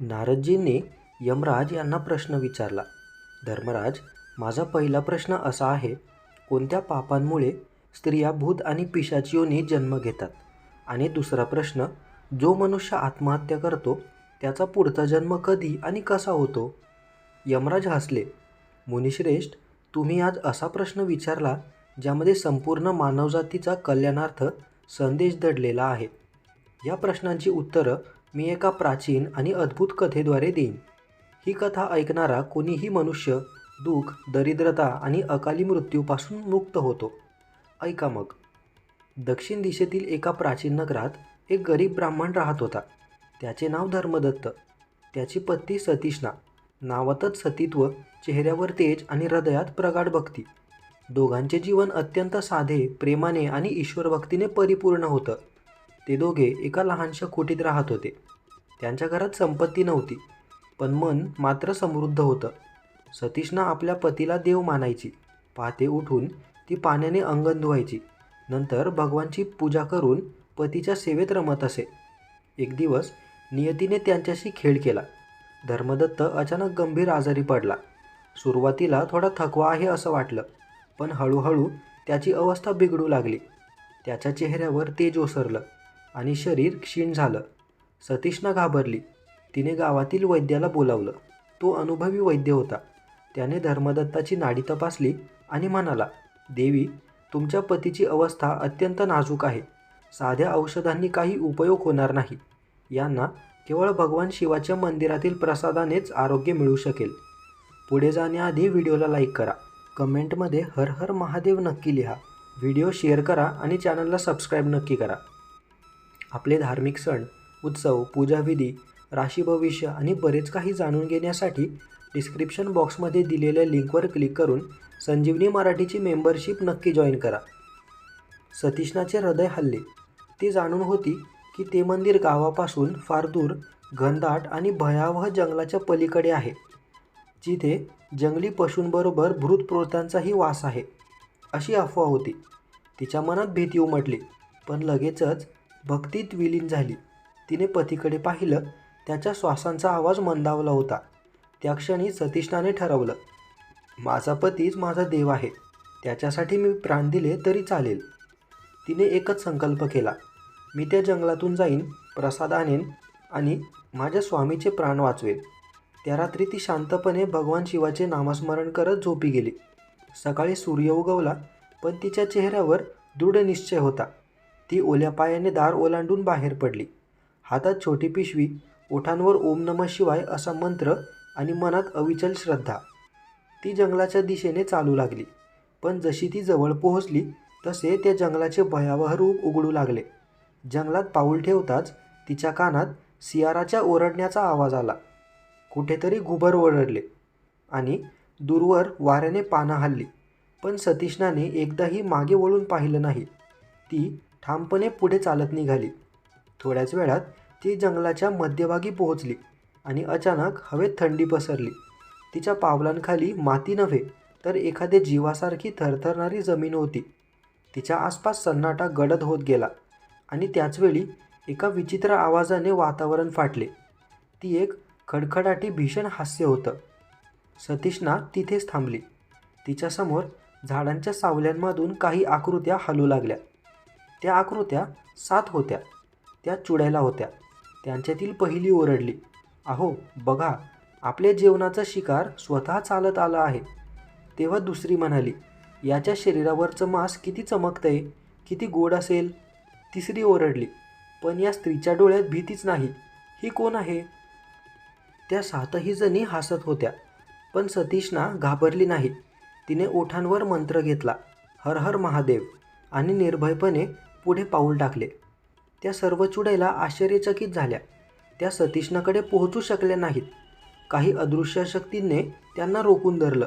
नारदजींनी यमराज यांना प्रश्न विचारला धर्मराज माझा पहिला प्रश्न असा आहे कोणत्या पापांमुळे स्त्रिया भूत आणि पिशाची योनी जन्म घेतात? आणि दुसरा प्रश्न जो मनुष्य आत्महत्या करतो त्याचा पुढचा जन्म कधी आणि कसा होतो? यमराज हसले मुनिश्रेष्ठ तुम्ही आज असा प्रश्न विचारला ज्यामध्ये संपूर्ण मानवजातीचा कल्याणार्थ संदेश दडलेला आहे. या प्रश्नांची उत्तरं मी एका प्राचीन आणि अद्भुत कथेद्वारे देईन. ही कथा ऐकणारा कोणीही मनुष्य दुःख दरिद्रता आणि अकाली मृत्यूपासून मुक्त होतो. ऐका मग. दक्षिण दिशेतील एका प्राचीन नगरात एक गरीब ब्राह्मण राहत होता. त्याचे नाव धर्मदत्त. त्याची पत्नी सतीशना नावातच सतीत्व चेहऱ्यावर तेज आणि हृदयात प्रगाढ भक्ती. दोघांचे जीवन अत्यंत साधे प्रेमाने आणि ईश्वरभक्तीने परिपूर्ण होतं. ते दोघे एका लहानशा खोटीत राहत होते. त्यांच्या घरात संपत्ती नव्हती पण मन मात्र समृद्ध होतं. सतीशना आपल्या पतीला देव मानायची. पहाटे उठून ती पाण्याने अंगण धुवायची. नंतर भगवानची पूजा करून पतीच्या सेवेत रमत असे. एक दिवस नियतीने त्यांच्याशी खेळ केला. धर्मदत्त अचानक गंभीर आजारी पडला. सुरुवातीला थोडा थकवा आहे असं वाटलं पण हळूहळू त्याची अवस्था बिघडू लागली. त्याच्या चेहऱ्यावर तेज ओसरलं. आणि शरीर क्षीण झालं. सतीशनं घाबरली. तिने गावातील वैद्याला बोलावलं. तो अनुभवी वैद्य होता. त्याने धर्मदत्ताची नाडी तपासली आणि म्हणाला देवी तुमच्या पतीची अवस्था अत्यंत नाजूक आहे. साध्या औषधांनी काही उपयोग होणार नाही. यांना केवळ भगवान शिवाच्या मंदिरातील प्रसादानेच आरोग्य मिळू शकेल. पुढे जाण्याआधी व्हिडिओला लाईक करा. कमेंटमध्ये हर हर महादेव नक्की लिहा. व्हिडिओ शेअर करा आणि चॅनलला सबस्क्राईब नक्की करा. आपले धार्मिक सण उत्सव पूजाविधी राशी भविष्य आणि बरेच काही जाणून घेण्यासाठी डिस्क्रिप्शन बॉक्समध्ये दिलेल्या लिंकवर क्लिक करून संजीवनी मराठीची मेंबरशिप नक्की जॉईन करा. सतीशनाचे हृदय हल्ले. ती जाणून होती की ते मंदिर गावापासून फार दूर घनदाट आणि भयावह जंगलाच्या पलीकडे आहे जिथे जंगली पशूंबरोबर भूत प्रोतांचाही वास आहे अशी अफवा होती. तिच्या मनात भीती उमटली पण लगेचच भक्तीत विलीन झाली. तिने पतीकडे पाहिलं त्याच्या श्वासांचा आवाज मंदावला होता. त्या क्षणी सतीष्णाने ठरवलं माझा पतीच माझा देव आहे. त्याच्यासाठी मी प्राण दिले तरी चालेल. तिने एकच संकल्प केला मी त्या जंगलातून जाईन प्रसाद आणेन आणि माझ्या स्वामीचे प्राण वाचवेन. त्या रात्री ती शांतपणे भगवान शिवाचे नामस्मरण करत झोपी गेली. सकाळी सूर्य उगवला पण तिच्या चेहऱ्यावर दृढ निश्चय होता. ती ओल्या पायाने दार ओलांडून बाहेर पडली. हातात छोटी पिशवी ओठांवर ओम नमः शिवाय असा मंत्र आणि मनात अविचल श्रद्धा. ती जंगलाच्या दिशेने चालू लागली. पण जशी ती जवळ पोहोचली तसे त्या जंगलाचे भयावह रूप उघडू लागले. जंगलात पाऊल ठेवताच तिच्या कानात सियाराच्या ओरडण्याचा आवाज आला. कुठेतरी घुबर ओरडले आणि दूरवर वाऱ्याने पानं हल्ली. पण सतीशनाने एकदाही मागे वळून पाहिलं नाही. ती ठामपणे पुढे चालत निघाली. थोड्याच वेळात ती जंगलाच्या मध्यभागी पोहोचली आणि अचानक हवेत थंडी पसरली. तिच्या पावलांखाली माती नव्हे तर एखाद्या जीवासारखी थरथरणारी जमीन होती. तिच्या आसपास सन्नाटा गडद होत गेला आणि त्याचवेळी एका विचित्र आवाजाने वातावरण फाटले. ती एक खडखडाटी भीषण हास्य होतं. सतीशना तिथेच थांबली. तिच्यासमोर झाडांच्या सावल्यांमधून काही आकृत्या हलू लागल्या. त्या आकृत्या सात होत्या. त्या चुडायला होत्या. त्यांच्यातील पहिली ओरडली अहो बघा आपल्या जेवणाचा शिकार स्वतः चालत आला आहे. तेव्हा दुसरी म्हणाली याच्या शरीरावरचं मांस किती चमकतंय किती गोड असेल. तिसरी ओरडली पण या स्त्रीच्या डोळ्यात भीतीच नाही. ही कोण आहे? त्या सातही जणी हसत होत्या पण सतीशना घाबरली नाही. तिने ओठांवर मंत्र घेतला हर हर महादेव आणि निर्भयपणे पुढे पाऊल टाकले. त्या सर्व चुडेला आश्चर्यचकित झाल्या. त्या सतीशनाकडे पोहोचू शकल्या नाहीत. काही अदृश्य शक्तींनी त्यांना रोखून धरलं.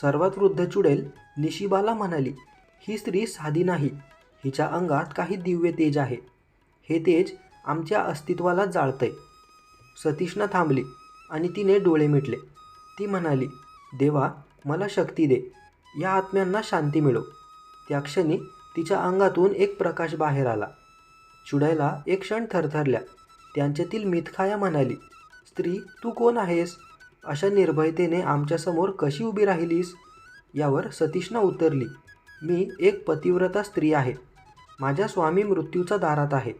सर्वात वृद्ध चुडेल निशिबाला म्हणाली ही स्त्री साधी नाही. हिच्या अंगात काही दिव्य तेज आहे. हे तेज आमच्या अस्तित्वाला जाळतंय. सतीशना थांबली आणि तिने डोळे मिटले. ती म्हणाली देवा मला शक्ती दे. या आत्म्यांना शांती मिळो. त्या क्षणी तिच्या अंगातून एक प्रकाश बाहेर आला. चुडायला एक क्षण थरथरल्या. त्यांच्यातील मितखाया म्हणाली स्त्री तू कोण आहेस? अशा निर्भयतेने आमच्यासमोर कशी उभी राहिलीस? यावर सतीशनं उतरली. मी एक पतिव्रता स्त्री आहे. माझ्या स्वामी मृत्यूचा दारात आहे.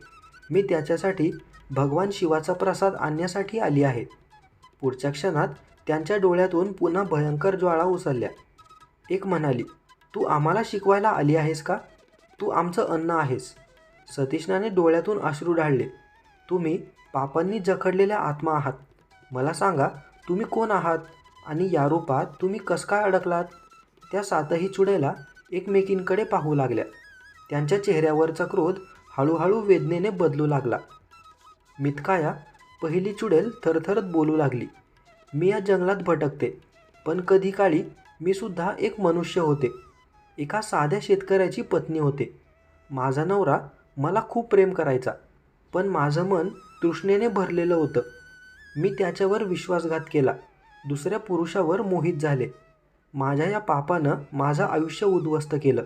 मी त्याच्यासाठी भगवान शिवाचा प्रसाद आणण्यासाठी आली आहे. पुढच्या क्षणात त्यांच्या डोळ्यातून पुन्हा भयंकर ज्वाळा उसळल्या. एक म्हणाली तू आम्हाला शिकवायला आली आहेस का? तू आमचं अन्न आहेस. सतीशनाने डोळ्यातून अश्रू ढाळले. तुम्ही पापांनी जखडलेल्या आत्मा आहात. मला सांगा तुम्ही कोण आहात? आणि या रूपात तुम्ही कसं काय अडकलात? त्या सातही चुडेला एकमेकींकडे पाहू लागल्या. त्यांच्या चेहऱ्यावरचा क्रोध हळूहळू वेदनेने बदलू लागला. मितकाया पहिली चुडेल थरथरत बोलू लागली. मी या जंगलात भटकते. पण कधी काळी मी सुद्धा एक मनुष्य होते. एका साध्या शेतकऱ्याची पत्नी होते. माझा नवरा मला खूप प्रेम करायचा पण माझं मन तृष्णेने भरलेलं होतं. मी त्याच्यावर विश्वासघात केला. दुसऱ्या पुरुषावर मोहित झाले. माझ्या या पापानं माझं आयुष्य उद्ध्वस्त केलं.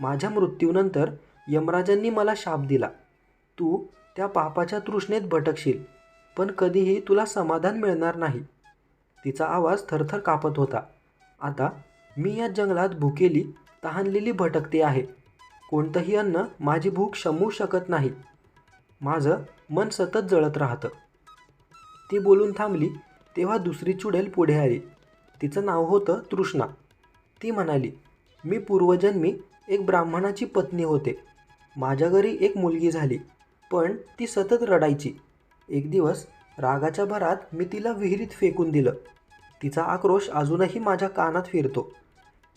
माझ्या मृत्यूनंतर यमराजांनी मला शाप दिला. तू त्या पापाच्या तृष्णेत भटकशील पण कधीही तुला समाधान मिळणार नाही. तिचा आवाज थरथर कापत होता. आता मी या जंगलात भुकेली तहानलेली भटकते आहे. कोणतंही अन्न माझी भूक शमवू शकत नाही. माझं मन सतत जळत राहतं. ती बोलून थांबली तेव्हा दुसरी चुडेल पुढे आली. तिचं नाव होतं तृष्णा. ती म्हणाली मी पूर्वजन्मी एक ब्राह्मणाची पत्नी होते. माझ्या घरी एक मुलगी झाली पण ती सतत रडायची. एक दिवस रागाच्या भरात मी तिला विहिरीत फेकून दिलं. तिचा आक्रोश अजूनही माझ्या कानात फिरतो.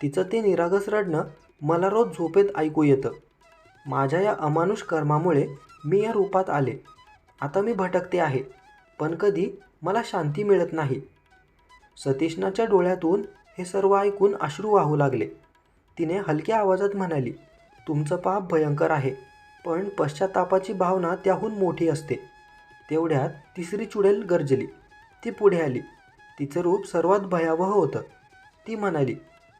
तिचं ते निरागस रडणं मला रोज झोपेत ऐकू येतं. माझ्या या अमानुष कर्मामुळे मी या रूपात आले. आता मी भटकते आहे पण कधी मला शांती मिळत नाही. सतीशनाच्या डोळ्यातून हे सर्व ऐकून अश्रू वाहू लागले. तिने हलक्या आवाजात म्हणाली तुमचं पाप भयंकर आहे पण पश्चातापाची भावना त्याहून मोठी असते. तेवढ्यात तिसरी चुडेल गरजली. ती पुढे आली. तिचं रूप सर्वात भयावह होतं. ती म्हणाली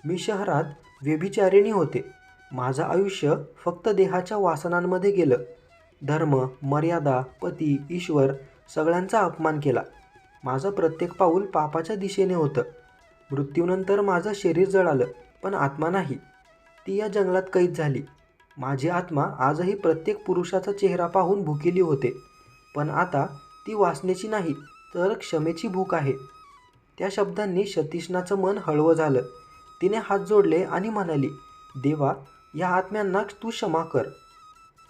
मी शहरात व्यभिचारिणी होते. माझं आयुष्य फक्त देहाच्या वासनांमध्ये गेलं. धर्म मर्यादा पती ईश्वर सगळ्यांचा अपमान केला. माझं प्रत्येक पाऊल पापाच्या दिशेने होतं. मृत्यूनंतर माझं शरीर जळालं पण आत्मा नाही. ती या जंगलात कैद झाली. माझी आत्मा आजही प्रत्येक पुरुषाचा चेहरा पाहून भुकेली होते. पण आता ती वासनेची नाही तर क्षमेची भूक आहे. त्या शब्दांनी सतीशनाचं मन हळवं झालं. तिने हात जोडले आणि म्हणाली देवा या आत्म्यांना तू क्षमा कर.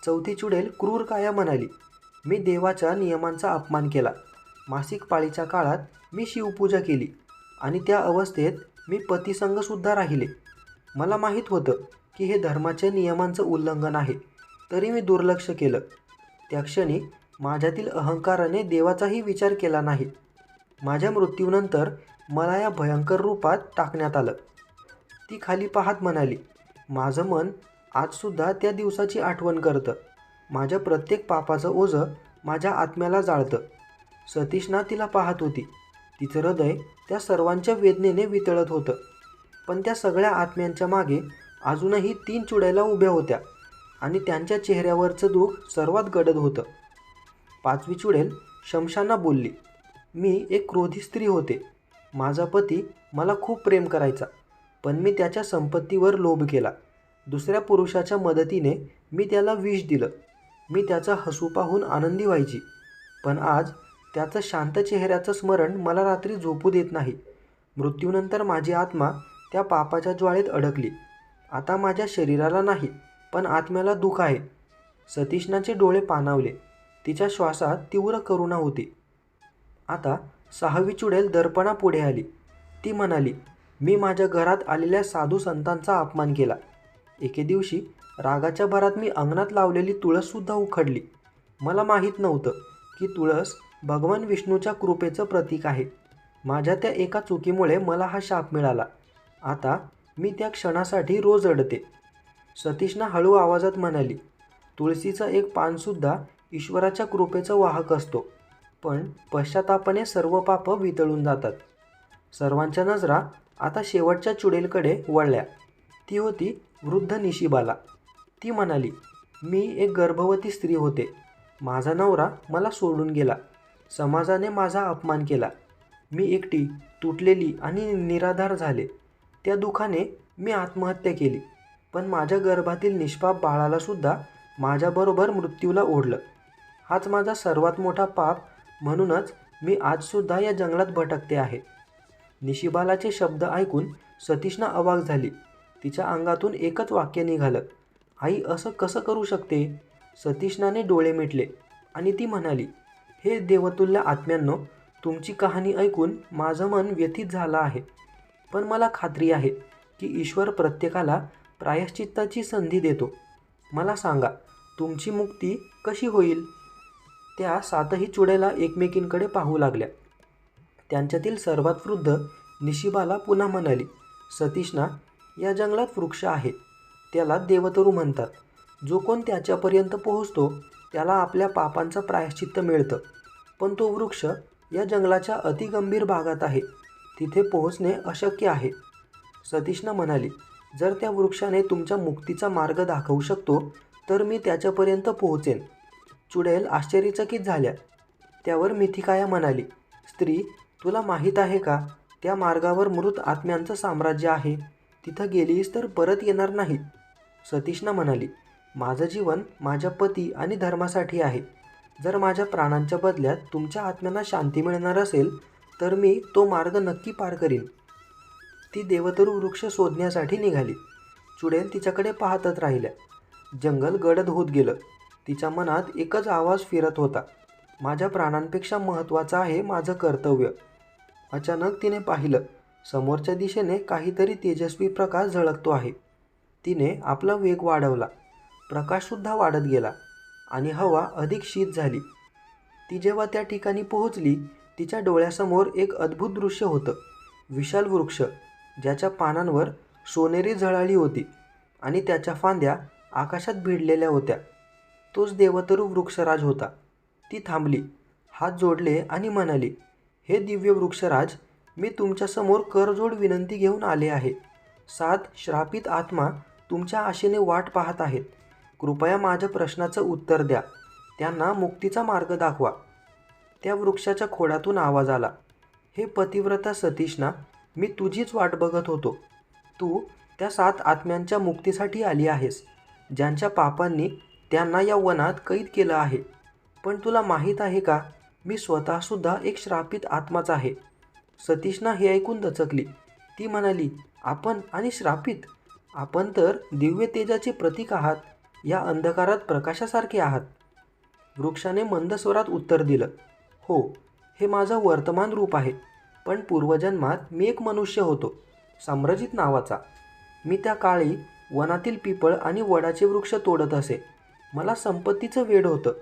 चौथी चुडेल क्रूर काया म्हणाली मी देवाच्या नियमांचा अपमान केला. मासिक पाळीच्या काळात मी शिवपूजा केली आणि त्या अवस्थेत मी पतीसंगसुद्धा राहिले. मला माहीत होतं की हे धर्माच्या नियमांचं उल्लंघन आहे तरी मी दुर्लक्ष केलं. त्या क्षणी माझ्यातील अहंकाराने देवाचाही विचार केला नाही. माझ्या मृत्यूनंतर मला या भयंकर रूपात टाकण्यात आलं. ती खाली पाहत म्हणाली माझं मन आजसुद्धा त्या दिवसाची आठवण करतं. माझ्या प्रत्येक पापाचं ओझं माझ्या आत्म्याला जाळतं. सतीशना तिला पाहत होती. तिचं हृदय त्या सर्वांच्या वेदनेने वितळत होतं. पण त्या सगळ्या आत्म्यांच्या मागे अजूनही तीन चुड्याला उभ्या होत्या आणि त्यांच्या चेहऱ्यावरचं दुःख सर्वात गडद होतं. पाचवी चुडेल शमशांना बोलली मी एक क्रोधी स्त्री होते. माझा पती मला खूप प्रेम करायचा. पण मी त्याच्या संपत्तीवर लोभ केला. दुसऱ्या पुरुषाच्या मदतीने मी त्याला विष दिलं. मी त्याचा हसू पाहून आनंदी व्हायची. पण आज त्याचं शांत चेहऱ्याचं स्मरण मला रात्री झोपू देत नाही. मृत्यूनंतर माझी आत्मा त्या पापाच्या ज्वाळेत अडकली. आता माझ्या शरीराला नाही पण आत्म्याला दुःख आहे. सतीशनाचे डोळे पाणावले. तिच्या श्वासात तीव्र करुणा होती. आता सहावी चुडेल दर्पणा पुढे आली. ती म्हणाली मी माझ्या घरात आलेल्या साधू संतांचा अपमान केला. एके दिवशी रागाच्या भरात मी अंगणात लावलेली तुळससुद्धा उखडली. मला माहीत नव्हतं की तुळस भगवान विष्णूच्या कृपेचं प्रतीक आहे. माझ्या त्या एका चुकीमुळे मला हा शाप मिळाला. आता मी त्या क्षणासाठी रोज अडते सतीशना हळू आवाजात म्हणाली तुळशीचं एक पानसुद्धा ईश्वराच्या कृपेचं वाहक असतो. पण पश्चातापाने सर्व पापं वितळून जातात. सर्वांच्या नजरा आता शेवटच्या चुडेलकडे वळल्या. ती होती वृद्ध निशिबाला. ती म्हणाली मी एक गर्भवती स्त्री होते. माझा नवरा मला सोडून गेला. समाजाने माझा अपमान केला. मी एकटी तुटलेली आणि निराधार झाले. त्या दुखाने मी आत्महत्या केली. पण माझ्या गर्भातील निष्पाप बाळालासुद्धा माझ्याबरोबर मृत्यूला ओढलं. हाच माझा सर्वात मोठा पाप म्हणूनच मी आजसुद्धा या जंगलात भटकते आहे. निशिबालाचे शब्द ऐकून सतीशना अवाक झाली. तिच्या अंगातून एकच वाक्य निघालं. आई असं कसं करू शकते? सतीशनाने डोळे मिटले आणि ती म्हणाली हे देवतुल्य आत्म्यांनो तुमची कहाणी ऐकून माझं मन व्यथित झालं आहे. पण मला खात्री आहे की ईश्वर प्रत्येकाला प्रायश्चित्ताची संधी देतो. मला सांगा तुमची मुक्ती कशी होईल? त्या सातही चुड्याला एकमेकींकडे पाहू लागल्या. त्यांच्यातील सर्वात वृद्ध निशिबाला पुन्हा म्हणाली सतीशना या जंगलात वृक्ष आहे त्याला देवतरू म्हणतात. जो कोण त्याच्यापर्यंत पोहोचतो त्याला आपल्या पापांचं प्रायश्चित्त मिळतं. पण तो वृक्ष या जंगलाच्या अतिगंभीर भागात आहे. तिथे पोहोचणे अशक्य आहे. सतीशना म्हणाली जर त्या वृक्षाने तुमच्या मुक्तीचा मार्ग दाखवू शकतो तर मी त्याच्यापर्यंत पोहोचेन. चुडेल आश्चर्यचकित झाल्या. त्यावर मिथिकाया म्हणाली स्त्री तुला माहीत आहे का त्या मार्गावर मृत आत्म्यांचं साम्राज्य आहे. तिथं गेलीस तर परत येणार नाही सतीशना म्हणाली माझं जीवन माझ्या पती आणि धर्मासाठी आहे. जर माझ्या प्राणांच्या बदल्यात तुमच्या आत्म्यांना शांती मिळणार असेल तर मी तो मार्ग नक्की पार करीन. ती देवतरू वृक्ष शोधण्यासाठी निघाली. चुडेल तिच्याकडे पाहतच राहिल्या. जंगल गडद होत गेलं. तिच्या मनात एकच आवाज फिरत होता. माझ्या प्राणांपेक्षा महत्त्वाचं आहे माझं कर्तव्य. अचानक तिने पाहिलं समोरच्या दिशेने काहीतरी तेजस्वी प्रकाश झळकतो आहे. तिने आपला वेग वाढवला. प्रकाशसुद्धा वाढत गेला आणि हवा अधिक शीत झाली. ती जेव्हा त्या ठिकाणी पोहोचली तिच्या डोळ्यासमोर एक अद्भुत दृश्य होतं. विशाल वृक्ष ज्याच्या पानांवर सोनेरी झळाळी होती आणि त्याच्या फांद्या आकाशात भिडलेल्या होत्या. तोच देवतरू वृक्षराज होता. ती थांबली हात जोडले आणि म्हणाली हे दिव्य वृक्षराज मी तुमच्यासमोर करजोड विनंती घेऊन आले आहे. सात श्रापित आत्मा तुमच्या आशेने वाट पाहत आहेत. कृपया माझ्या प्रश्नाचं उत्तर द्या. त्यांना मुक्तीचा मार्ग दाखवा. त्या वृक्षाच्या खोडातून आवाज आला. हे पतिव्रता सतीशना मी तुझीच वाट बघत होतो. तू त्या सात आत्म्यांच्या मुक्तीसाठी आली आहेस. ज्यांच्या पापांनी त्यांना या वनात कैद केलं आहे. पण तुला माहीत आहे का? मी स्वतःसुद्धा एक श्रापित आत्माच आहे. सतीशना हे ऐकून दचकली. ती म्हणाली आपण आणि श्रापित? आपण तर दिव्य तेजाचे प्रतीक आहात. या अंधकारात प्रकाशासारखे आहात. वृक्षाने मंद स्वरात उत्तर दिलं हो हे माझं वर्तमान रूप आहे. पण पूर्वजन्मात मी एक मनुष्य होतो साम्रजित नावाचा. मी त्या काळी वनातील पिपळ आणि वडाचे वृक्ष तोडत असे. मला संपत्तीचं वेड होतं.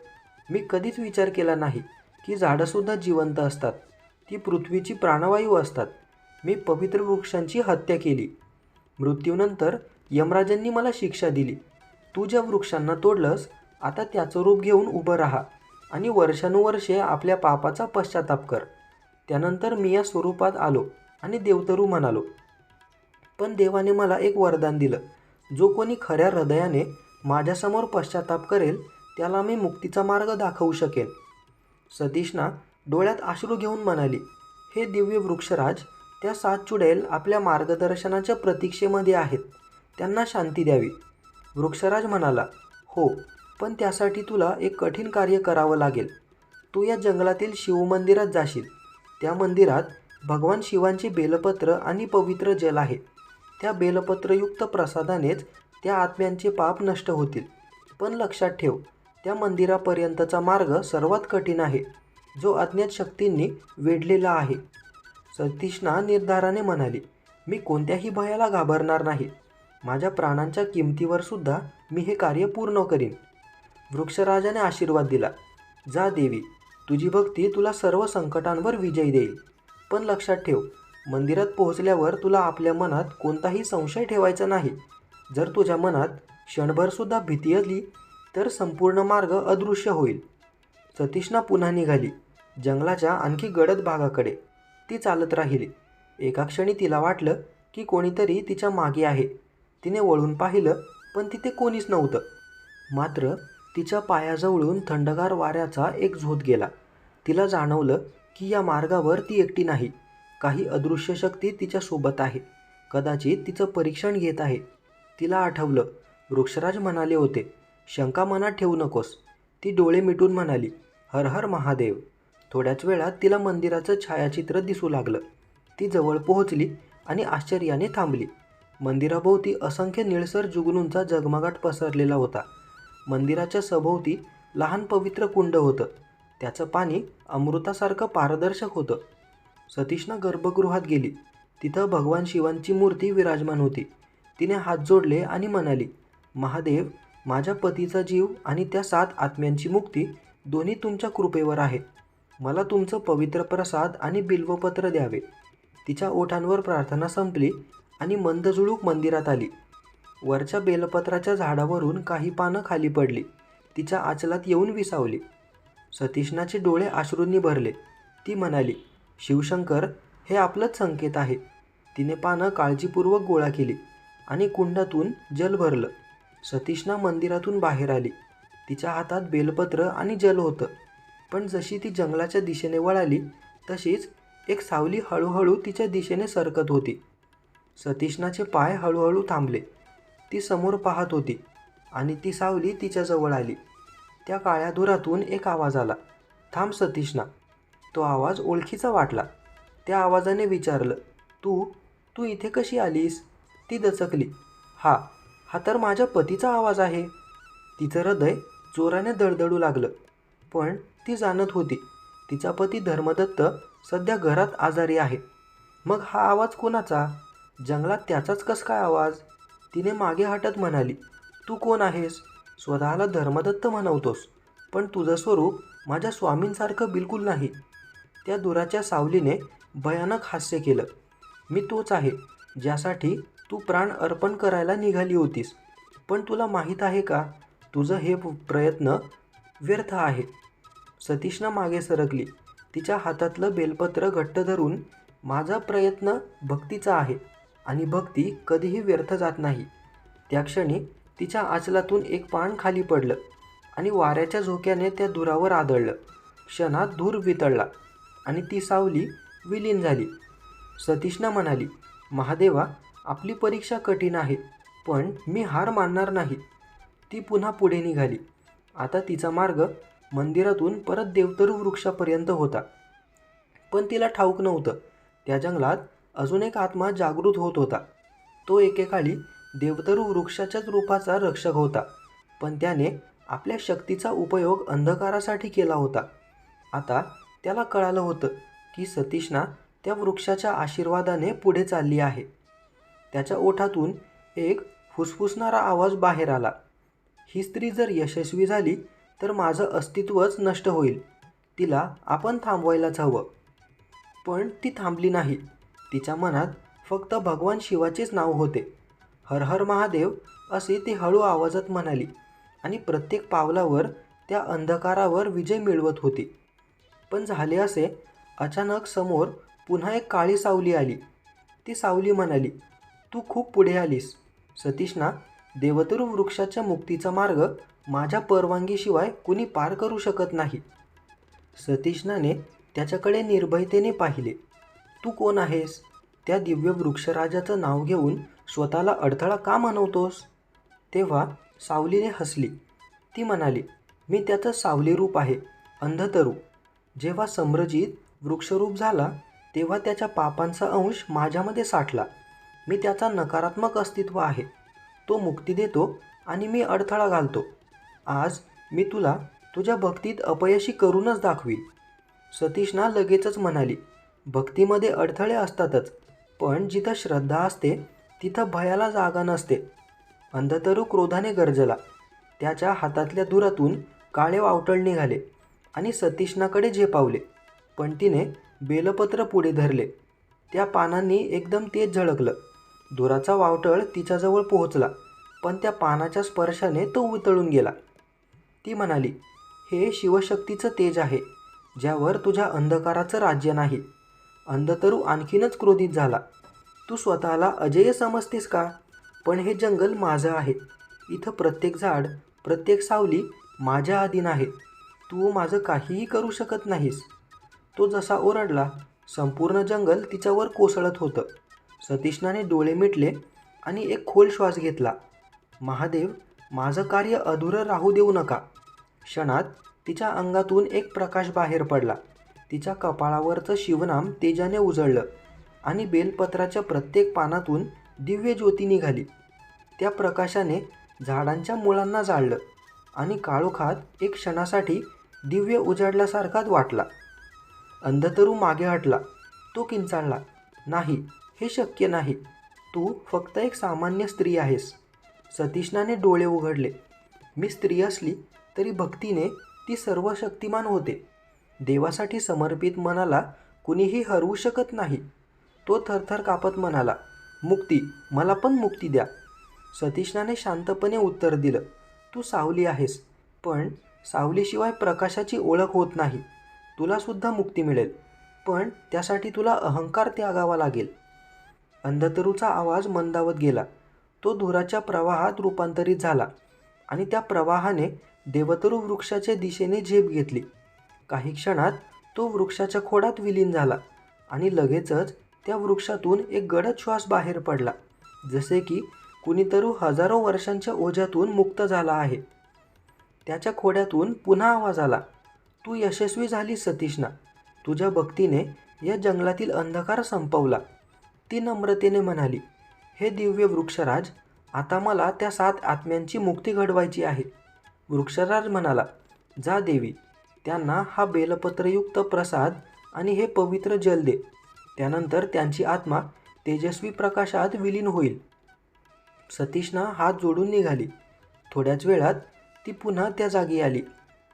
मी कधीच विचार केला नाही. की झाडंसुद्धा जिवंत असतात. ती पृथ्वीची प्राणवायू असतात. मी पवित्र वृक्षांची हत्या केली. मृत्यूनंतर यमराजांनी मला शिक्षा दिली. तू ज्या वृक्षांना तोडलंस आता त्याचं रूप घेऊन उभं राहा आणि वर्षानुवर्षे आपल्या पापाचा पश्चाताप कर. त्यानंतर मी या स्वरूपात आलो आणि देवतरू म्हणालो पण देवाने मला एक वरदान दिलं. जो कोणी खऱ्या हृदयाने माझ्यासमोर पश्चाताप करेल त्याला मी मुक्तीचा मार्ग दाखवू शकेन. सतीशना डोळ्यात अश्रू घेऊन म्हणाली हे दिव्य वृक्षराज त्या सात चुडेल आपल्या मार्गदर्शनाच्या प्रतीक्षेमध्ये आहेत. त्यांना शांती द्यावी. वृक्षराज म्हणाला हो पण त्यासाठी तुला एक कठीण कार्य करावं लागेल. तू या जंगलातील शिवमंदिरात जाशील. त्या मंदिरात भगवान शिवांचे बेलपत्र आणि पवित्र जल आहे. त्या बेलपत्रयुक्त प्रसादानेच त्या आत्म्यांचे पाप नष्ट होतील. पण लक्षात ठेव त्या मंदिरापर्यंतचा मार्ग सर्वात कठीण आहे. जो अज्ञात शक्तींनी वेढलेला आहे. सतीशना निर्धाराने म्हणाली मी कोणत्याही भयाला घाबरणार नाही. माझ्या प्राणांच्या किमतीवर सुद्धा मी हे कार्य पूर्ण करीन. वृक्षराजाने आशीर्वाद दिला जा देवी तुझी भक्ती तुला सर्व संकटांवर विजय देईल. पण लक्षात ठेव मंदिरात पोहोचल्यावर तुला आपल्या मनात कोणताही संशय ठेवायचा नाही. जर तुझ्या मनात क्षणभरसुद्धा भीती आली तर संपूर्ण मार्ग अदृश्य होईल. सतीशना पुन्हा निघाली. जंगलाच्या आणखी गडद भागाकडे. ती चालत राहिली. एका क्षणी तिला वाटलं की कोणीतरी तिच्यामागे आहे. तिने वळून पाहिलं पण तिथे कोणीच नव्हतं. मात्र तिच्या पायाजवळून थंडगार वाऱ्याचा एक झोत गेला. तिला जाणवलं की या मार्गावर ती एकटी नाही. काही अदृश्य शक्ती तिच्यासोबत आहे. कदाचित तिचं परीक्षण घेत आहे. तिला आठवलं. वृक्षराज म्हणाले होते शंका मनात ठेवू नकोस. ती डोळे मिटून म्हणाली हर हर महादेव. थोड्याच वेळात तिला मंदिराचं छायाचित्र दिसू लागलं. ती जवळ पोहोचली आणि आश्चर्याने थांबली. मंदिराभोवती असंख्य निळसर जुगनूंचा जगमगाट पसरलेला होता. मंदिराच्या सभोवती लहान पवित्र कुंड होतं. त्याचं पाणी अमृतासारखं पारदर्शक होतं. सतीशनं गर्भगृहात गेली. तिथं भगवान शिवांची मूर्ती विराजमान होती. तिने हात जोडले आणि म्हणाली महादेव माझ्या पतीचा जीव आणि त्या सात आत्म्यांची मुक्ती दोन्ही तुमच्या कृपेवर आहे. मला तुमचं पवित्र प्रसाद आणि बिल्वपत्र द्यावे. तिच्या ओठांवर प्रार्थना संपली आणि मंदजुळूक मंदिरात आली. वरच्या बेलपत्राच्या झाडावरून काही पानं खाली पडली. तिच्या आचलात येऊन विसावली. सतीशनाचे डोळे अश्रूंनी भरले. ती म्हणाली शिवशंकर हे आपलंच संकेत आहे. तिने पानं काळजीपूर्वक गोळा केली आणि कुंडातून जल भरलं. सतीशना मंदिरातून बाहेर आली. तिच्या हातात बेलपत्र आणि जल होतं. पण जशी ती जंगलाच्या दिशेने वळाली तशीच एक सावली हळूहळू तिच्या दिशेने सरकत होती. सतीशनाचे पाय हळूहळू थांबले. ती समोर पाहत होती आणि ती सावली तिच्याजवळ आली. त्या काळ्या धुरातून एक आवाज आला. थांब सतीशना. तो आवाज ओळखीचा वाटला. त्या आवाजाने विचारलं तू तू इथे कशी आलीस? ती दचकली. हा हा तर माझ्या पतीचा आवाज आहे. तिचं हृदय जोराने दडदडू लागलं. पण ती जाणत होती तिचा पती धर्मदत्त सध्या घरात आजारी आहे. मग हा आवाज कोणाचा? जंगलात त्याचाच कस काय आवाज? तिने मागे हटत म्हणाली तू कोण आहेस? स्वतःला धर्मदत्त म्हणवतोस. पण तुझं स्वरूप माझ्या स्वामींसारखं बिलकुल नाही. त्या दुराच्या सावलीने भयानक हास्य केलं. मी तोच आहे ज्यासाठी तू प्राण अर्पण करायला निघाली होतीस. पण तुला माहीत आहे का? तुझं हे प्रयत्न व्यर्थ आहे. सतीशनं मागे सरकली. तिच्या हातातलं बेलपत्र घट्ट धरून माझा प्रयत्न भक्तीचा आहे आणि भक्ती कधीही व्यर्थ जात नाही. त्या क्षणी तिच्या आचलातून एक पान खाली पडलं आणि वाऱ्याच्या झोक्याने त्या धुरावर आदळलं. क्षणात धूर वितळला आणि ती सावली विलीन झाली. सतीशना म्हणाली महादेवा आपली परीक्षा कठीण आहे पण मी हार मानणार नाही. ती पुन्हा पुढे निघाली. आता तिचा मार्ग मंदिरातून परत देवतरू वृक्षापर्यंत होता. पण तिला ठाऊक नव्हतं. त्या जंगलात अजून एक आत्मा जागृत होत होता. तो एकेकाळी देवतरू वृक्षाच्याच रूपाचा रक्षक होता. पण त्याने आपल्या शक्तीचा उपयोग अंधकारासाठी केला होता. आता त्याला कळालं होतं की सतीशना त्या वृक्षाच्या आशीर्वादाने पुढे चालली आहे. त्याच्या ओठातून एक फुसफुसणारा आवाज बाहेर आला. ही स्त्री जर यशस्वी झाली तर माझं अस्तित्वच नष्ट होईल. तिला आपण थांबवायलाच हवं. पण ती थांबली नाही. तिच्या मनात फक्त भगवान शिवाचेच नाव होते. हर हर महादेव असे ती हळू आवाजात म्हणाली आणि प्रत्येक पावलावर त्या अंधकारावर विजय मिळवत होती. पण झाले असे अचानक समोर पुन्हा एक काळी सावली आली. ती सावली म्हणाली तू खूप पुढे आलीस. सतीशना देवतरू वृक्षाच्या मुक्तीचा मार्ग माझ्या परवानगीशिवाय कुणी पार करू शकत नाही. सतीशनाने त्याच्याकडे निर्भयतेने पाहिले. तू कोण आहेस? त्या दिव्य वृक्षराजाचं नाव घेऊन स्वतःला अडथळा का म्हणवतोस तेव्हा सावलीने हसली. ती म्हणाली मी त्याचं सावली रूप आहे अंधतरू जेव्हा सम्रजित वृक्षरूप झाला तेव्हा त्याच्या पापांचा अंश माझ्यामध्ये साठला. मी त्याचा नकारात्मक अस्तित्व आहे. तो मुक्ती देतो आणि मी अडथळा घालतो. आज मी तुला तुझ्या भक्तीत अपयशी करूनच दाखवीन. सतीशना लगेचच म्हणाली भक्तीमध्ये अडथळे असतातच पण जिथं श्रद्धा असते तिथं भयाला जागा नसते अंधतरू क्रोधाने गरजला. त्याच्या हातातल्या धुरातून काळे वावटळ निघाले आणि सतीशनाकडे झेपावले. पण तिने बेलपत्र पुढे धरले. त्या पानांनी एकदम तेज झळकलं. धुराचा वावटळ तिच्याजवळ पोहोचला पण त्या पानाच्या स्पर्शाने तो उतळून गेला. ती म्हणाली हे शिवशक्तीचं तेज आहे ज्यावर तुझ्या अंधकाराचं राज्य नाही. अंधतरू आणखीनच क्रोधित झाला. तू स्वतःला अजय समजतेस का? पण हे जंगल माझं आहे. इथं प्रत्येक झाड प्रत्येक सावली माझ्या अधीन आहे. तू माझं काहीही करू शकत नाहीस. तो जसा ओरडला संपूर्ण जंगल तिच्यावर कोसळत होतं. सतीशनाने डोळे मिटले आणि एक खोल श्वास घेतला. महादेव माझं कार्य अधुरं राहू देऊ नका. क्षणात तिच्या अंगातून एक प्रकाश बाहेर पडला. तिच्या कपाळावरचं शिवनाम तेजाने उजळलं आणि बेलपत्राच्या प्रत्येक पानातून दिव्य ज्योती निघाली. त्या प्रकाशाने झाडांच्या मुळांना जाळलं आणि काळोखात एक क्षणासाठी दिव्य उजाडल्यासारखाच वाटला. अंधतरू मागे हटला. तो किंचाळला. नाही हे शक्य नाही. तू फक्त एक सामान्य स्त्री आहेस. सतीष्णाने डोळे उघडले. मी स्त्री असली तरी भक्तीने ती सर्व शक्तिमान होते. देवासाठी समर्पित मनाला कुणीही हरवू शकत नाही. तो थरथर कापत म्हणाला मुक्ती मला पण मुक्ती द्या. सतीष्णाने शांतपणे उत्तर दिलं तू सावली आहेस पण सावलीशिवाय प्रकाशाची ओळख होत नाही. तुलासुद्धा मुक्ती मिळेल पण त्यासाठी तुला अहंकार त्यागावा लागेल. अंधतरूचा आवाज मंदावत गेला. तो धुराच्या प्रवाहात रूपांतरित झाला आणि त्या प्रवाहाने देवतरू वृक्षाच्या दिशेने झेप घेतली. काही क्षणात तो वृक्षाच्या खोडात विलीन झाला आणि लगेचच त्या वृक्षातून एक गडद श्वास बाहेर पडला जसे की कुणीतरू हजारो वर्षांच्या ओझ्यातून मुक्त झाला आहे. त्याच्या खोड्यातून पुन्हा आवाज आला तू यशस्वी झाली सतीशना. तुझ्या भक्तीने या जंगलातील अंधकार संपवला. ती नम्रतेने म्हणाली हे दिव्य वृक्षराज आता मला त्या सात आत्म्यांची मुक्ती घडवायची आहे. वृक्षराज म्हणाला जा देवी त्यांना हा बेलपत्रयुक्त प्रसाद आणि हे पवित्र जल दे. त्यानंतर त्यांची आत्मा तेजस्वी प्रकाशात विलीन होईल. सतीशना हात जोडून निघाली. थोड्याच वेळात ती पुन्हा त्या जागी आली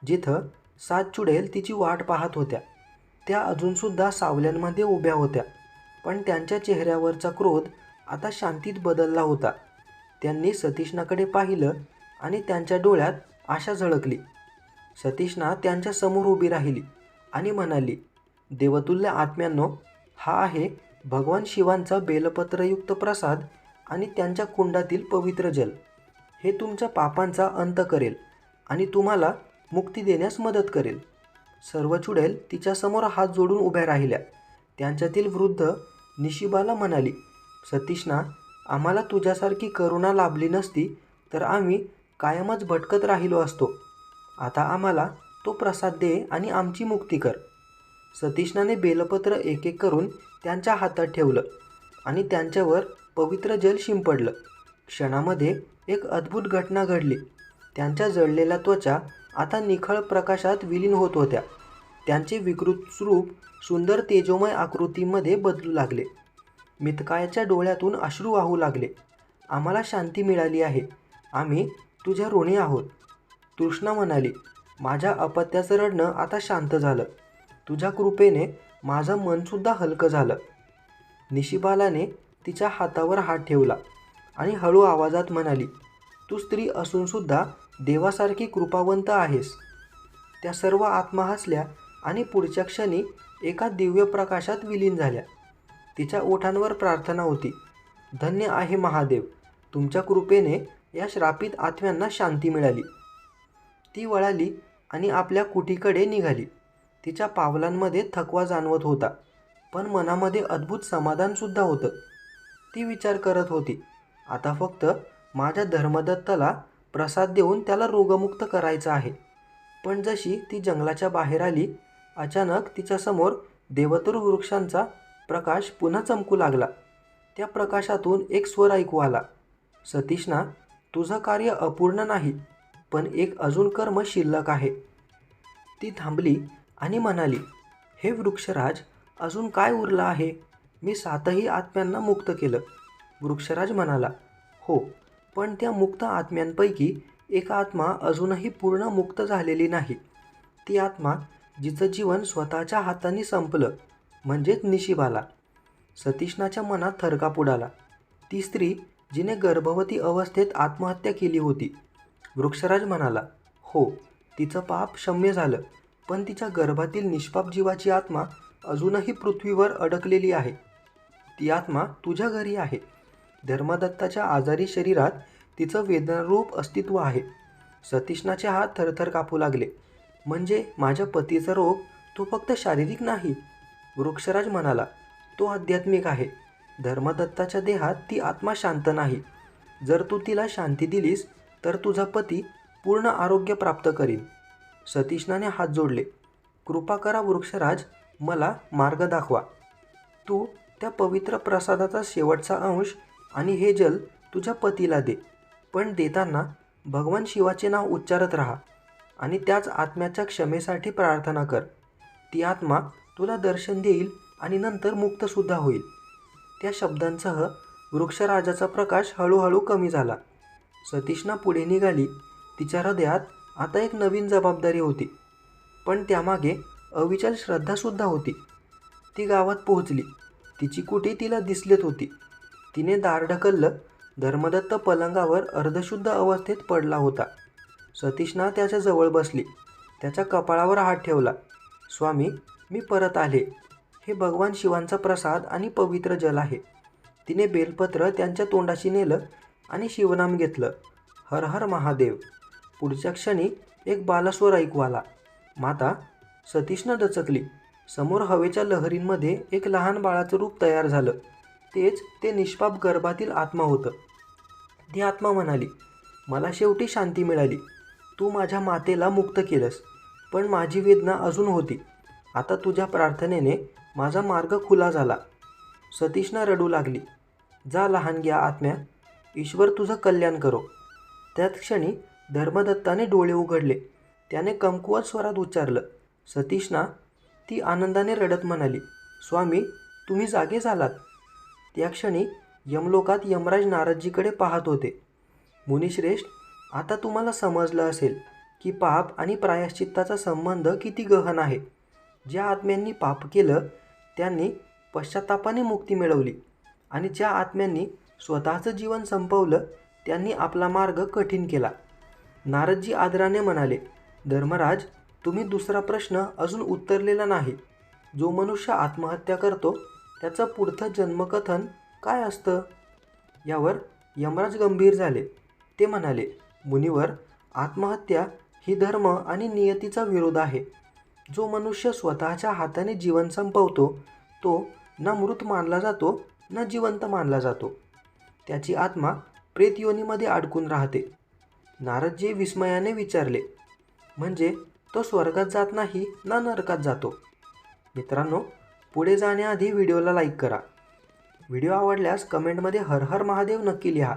जिथं सात चुडेल तिची वाट पाहत होत्या. त्या अजूनसुद्धा सावल्यांमध्ये उभ्या होत्या. पण त्यांच्या चेहऱ्यावरचा क्रोध आता शांतीत बदलला होता. त्यांनी सतीशनाकडे पाहिलं आणि त्यांच्या डोळ्यात आशा झळकली. सतीशना त्यांच्यासमोर उभी राहिली आणि म्हणाली देवतुल्य आत्म्यांनो हा आहे भगवान शिवांचा बेलपत्रयुक्त प्रसाद आणि त्यांच्या कुंडातील पवित्र जल. हे तुमच्या पापांचा अंत करेल आणि तुम्हाला मुक्ती देण्यास मदत करेल. सर्व चुडेल तिच्यासमोर हात जोडून उभ्या राहिल्या. त्यांच्यातील वृद्ध निशिबाला म्हणाली सतीशना आम्हाला तुझ्यासारखी करुणा लाभली नसती तर आम्ही कायमच भटकत राहिलो असतो. आता आम्हाला तो प्रसाद दे आणि आमची मुक्ती कर. सतीशनाने बेलपत्र एक एक करून त्यांच्या हातात ठेवलं आणि त्यांच्यावर पवित्र जल शिंपडलं. क्षणामध्ये एक अद्भुत घटना घडली. त्यांच्या जळलेल्या त्वचा आता निखळ प्रकाशात विलीन होत होत्या. त्यांचे विकृत स्वरूप सुंदर तेजोमय आकृतीमध्ये बदलू लागले. मितकायाच्या डोळ्यातून अश्रू वाहू लागले. आम्हाला शांती मिळाली आहे. आम्ही तुझ्या ऋणी आहोत. तृष्णा म्हणाली माझ्या अपत्याचं रडणं आता शांत झालं. तुझ्या कृपेने माझं मनसुद्धा हलकं झालं. निशिबालाने तिच्या हातावर हात ठेवला आणि हळू आवाजात म्हणाली तू स्त्री असूनसुद्धा देवासारखी कृपावंत आहेस. त्या सर्व आत्मा हसल्या आणि पुढच्या क्षणी एका दिव्य प्रकाशात विलीन झाल्या. तिच्या ओठांवर प्रार्थना होती धन्य आहे महादेव तुमच्या कृपेने या श्रापित आत्म्यांना शांती मिळाली ती वळाली आणि आपल्या कुटीकडे निघाली. तिच्या पावलांमध्ये थकवा जाणवत होता पण मनामध्ये अद्भुत समाधानसुद्धा होतं. ती विचार करत होती आता फक्त माझ्या धर्मदत्ताला प्रसाद देऊन त्याला रोगमुक्त करायचं आहे. पण जशी ती जंगलाच्या बाहेर आली अचानक तिच्यासमोर देवतुर वृक्षांचा प्रकाश पुन्हा चमकू लागला. त्या प्रकाशातून एक स्वर ऐकू आला. सतीशना तुझं कार्य अपूर्ण नाही पण एक अजून कर्म शिल्लक आहे. ती थांबली आणि म्हणाली हे वृक्षराज अजून काय उरलं आहे? मी सातही आत्म्यांना मुक्त केलं. वृक्षराज म्हणाला हो पण त्या मुक्त आत्म्यांपैकी एक आत्मा अजूनही पूर्ण मुक्त झालेली नाही. ती आत्मा जिचं जीवन स्वतःच्या हाताने संपलं म्हणजेच निशिबाला सतीशनाच्या मनात थरकाप उडाला. ती स्त्री जिने गर्भवती अवस्थेत आत्महत्या केली होती. वृक्षराज म्हणाला हो तिचं पाप क्षम्य झालं पण तिच्या गर्भातील निष्पाप जीवाची आत्मा अजूनही पृथ्वीवर अडकलेली आहे. ती आत्मा तुझ्या घरी आहे. धर्मदत्ताच्या आजारी शरीरात तिचं वेदनारूप अस्तित्व आहे. सतीशनाचे हात थरथर कापू लागले. म्हणजे माझ्या पतीचा रोग तो फक्त शारीरिक नाही. वृक्षराज म्हणाला तो आध्यात्मिक आहे. धर्मदत्ताच्या देहात ती आत्मा शांत नाही. जर तू तिला शांती दिलीस तर तुझा पती पूर्ण आरोग्य प्राप्त करील सतीशनाने हात जोडले कृपा करा वृक्षराज मला मार्ग दाखवा. तू त्या पवित्र प्रसादाचा शेवटचा अंश आणि हे जल तुझ्या पतीला दे. पण देताना भगवान शिवाचे नाव उच्चारत राहा. आणि त्याच आत्म्याच्या क्षमेसाठी प्रार्थना कर. ती आत्मा तुला दर्शन देईल आणि नंतर मुक्तसुद्धा होईल. त्या शब्दांसह वृक्षराजाचा प्रकाश हळूहळू कमी झाला. सतीशना पुढे निघाली. तिच्या हृदयात आता एक नवीन जबाबदारी होती. पण त्यामागे अविचल श्रद्धासुद्धा होती. ती गावात पोहोचली. तिची कुटी तिला दिसलेत होती. तिने दार ढकललं. धर्मदत्त पलंगावर अर्धशुद्ध अवस्थेत पडला होता. सतीशना त्याच्याजवळ बसली. त्याच्या कपाळावर हात ठेवला. स्वामी मी परत आले. हे भगवान शिवांचा प्रसाद आणि पवित्र जल आहे. तिने बेलपत्र त्यांच्या तोंडाशी नेलं आणि शिवनाम घेतलं. हर हर महादेव. पुढच्या क्षणी एक बालस्वर ऐकू आला. माता सतीशनं दचकली. समोर हवेच्या लहरींमध्ये एक लहान बाळाचं रूप तयार झालं. तेच ते निष्पाप गर्भातील आत्मा होतं. ती आत्मा म्हणाली मला शेवटी शांती मिळाली. तू माझ्या मातेला मुक्त केलंस पण माझी वेदना अजून होती. आता तुझ्या प्रार्थनेने माझा मार्ग खुला झाला. सतीशना रडू लागली. जा लहानग्या आत्म्या ईश्वर तुझं कल्याण करो. त्याच क्षणी धर्मदत्ताने डोळे उघडले. त्याने कमकुवत स्वरात उच्चारलं. सतीशना ती आनंदाने रडत म्हणाली स्वामी तुम्ही जागे झालात. त्या क्षणी यमलोकात यमराज नारदजीकडे पाहत होते. मुनिश्रेष्ठ आता तुम्हाला समजलं असेल की पाप आणि प्रायश्चित्ताचा संबंध किती गहन आहे. ज्या आत्म्यांनी पाप केलं त्यांनी पश्चातापाने मुक्ती मिळवली. आणि ज्या आत्म्यांनी स्वतःचं जीवन संपवलं त्यांनी आपला मार्ग कठीण केला. नारदजी आदराने म्हणाले धर्मराज तुम्ही दुसरा प्रश्न अजून उत्तरलेला नाही. जो मनुष्य आत्महत्या करतो त्याचं पुढचं जन्मकथन काय असतं? यावर यमराज गंभीर झाले. ते म्हणाले मुनिवर आत्महत्या ही धर्म आणि नियतीचा विरोध आहे. जो मनुष्य स्वतःच्या हाताने जीवन संपवतो तो ना मृत मानला जातो ना जिवंत मानला जातो. त्याची आत्मा प्रेतयोनीमध्ये अडकून राहते. नारदजी विस्मयाने विचारले म्हणजे तो स्वर्गात जात नाही ना नरकात जातो? मित्रांनो पुढे जाण्याआधी व्हिडिओला लाईक करा. व्हिडिओ आवडल्यास कमेंटमध्ये हर हर महादेव नक्की लिहा.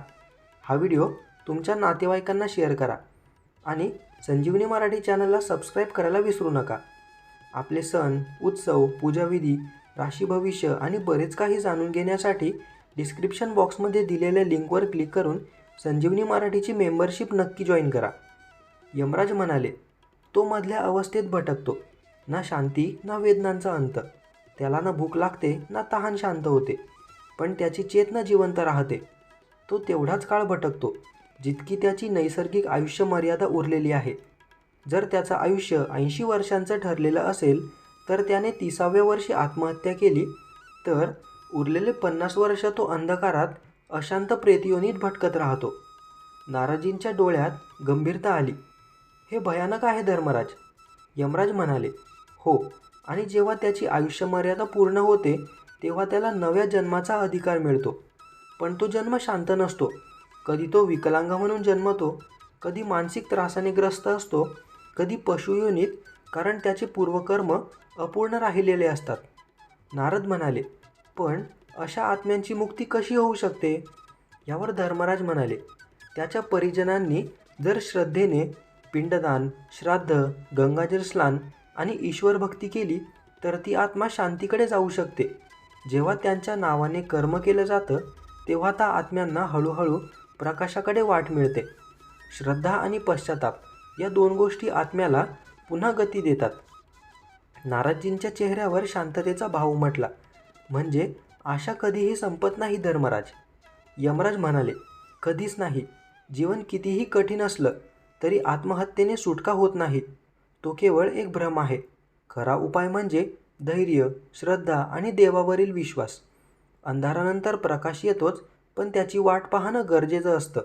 हा व्हिडिओ तुमच्या नातेवाईकांना शेअर करा आणि संजीवनी मराठी चॅनलला सबस्क्राईब करायला विसरू नका. आपले सण उत्सव पूजाविधी राशी भविष्य आणि बरेच काही जाणून घेण्यासाठी डिस्क्रिप्शन बॉक्समध्ये दिलेल्या लिंकवर क्लिक करून संजीवनी मराठीची मेंबरशिप नक्की जॉईन करा. यमराज म्हणाले तो मधल्या अवस्थेत भटकतो. ना शांती ना वेदनांचा अंत. त्याला ना भूक लागते ना तहान शांत होते. पण त्याची चेतना जिवंत राहते. तो तेवढाच काळ भटकतो. जितकी त्याची नैसर्गिक आयुष्य मर्यादा उरलेली आहे. जर त्याचं आयुष्य ऐंशी वर्षांचं ठरलेलं असेल तर त्याने तिसाव्या वर्षी आत्महत्या केली तर उरलेले पन्नास वर्ष तो अंधकारात अशांत प्रेतयोनीत भटकत राहतो. नाराजींच्या डोळ्यात गंभीरता आली. हे भयानक आहे धर्मराज यमराज म्हणाले. हो आणि जेव्हा त्याची आयुष्यमर्यादा पूर्ण होते तेव्हा त्याला नव्या जन्माचा अधिकार मिळतो. पण तो जन्म शांत नसतो. कधी तो विकलांग म्हणून जन्मतो कधी मानसिक त्रासाने ग्रस्त असतो कधी पशुयोनीत कारण त्याचे पूर्वकर्म अपूर्ण राहिलेले असतात. नारद म्हणाले पण अशा आत्म्यांची मुक्ती कशी होऊ शकते? यावर धर्मराज म्हणाले त्याच्या परिजनांनी जर श्रद्धेने पिंडदान श्राद्ध गंगाजल स्नान आणि ईश्वर भक्ती केली तर ती आत्मा शांतीकडे जाऊ शकते. जेव्हा त्यांच्या नावाने कर्म केलं जातं तेव्हा त्या आत्म्यांना हळूहळू प्रकाशाकडे वाट मिळते. श्रद्धा आणि पश्चाताप या दोन गोष्टी आत्म्याला पुन्हा गती देतात. नाराजींच्या चेहऱ्यावर शांततेचा भाव उमटला. म्हणजे आशा कधीही संपत नाही धर्मराज. यमराज म्हणाले कधीच नाही. जीवन कितीही कठीण असलं तरी आत्महत्येने सुटका होत नाही. तो केवळ एक भ्रम आहे. खरा उपाय म्हणजे धैर्य श्रद्धा आणि देवावरील विश्वास. अंधारानंतर प्रकाश येतोच पण त्याची वाट पाहणं गरजेचं असतं.